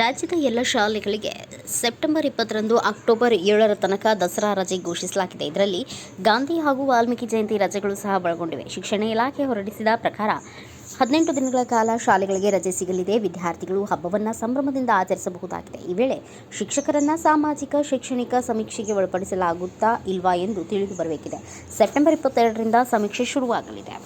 ರಾಜ್ಯದ ಎಲ್ಲ ಶಾಲೆಗಳಿಗೆ ಸೆಪ್ಟೆಂಬರ್ ಇಪ್ಪತ್ತರಂದು ಅಕ್ಟೋಬರ್ ಏಳರ ತನಕ ದಸರಾ ರಜೆ ಘೋಷಿಸಲಾಗಿದೆ. ಇದರಲ್ಲಿ ಗಾಂಧಿ ಹಾಗೂ ವಾಲ್ಮೀಕಿ ಜಯಂತಿ ರಜೆಗಳು ಸಹ ಒಳಗೊಂಡಿವೆ. ಶಿಕ್ಷಣ ಇಲಾಖೆ ಹೊರಡಿಸಿದ ಪ್ರಕಾರ ಹದಿನೆಂಟು ದಿನಗಳ ಕಾಲ ಶಾಲೆಗಳಿಗೆ ರಜೆ ಸಿಗಲಿದೆ. ವಿದ್ಯಾರ್ಥಿಗಳು ಹಬ್ಬವನ್ನು ಸಂಭ್ರಮದಿಂದ ಆಚರಿಸಬಹುದಾಗಿದೆ. ಈ ವೇಳೆ ಶಿಕ್ಷಕರನ್ನ ಸಾಮಾಜಿಕ, ಶೈಕ್ಷಣಿಕ ಸಮೀಕ್ಷೆಗೆ ಒಳಪಡಿಸಲಾಗುತ್ತಾ ಇಲ್ವಾ ಎಂದು ತಿಳಿದು ಬರಬೇಕಿದೆ. ಸೆಪ್ಟೆಂಬರ್ ಇಪ್ಪತ್ತೆರಡರಿಂದ ಸಮೀಕ್ಷೆ ಶುರುವಾಗಲಿದೆ.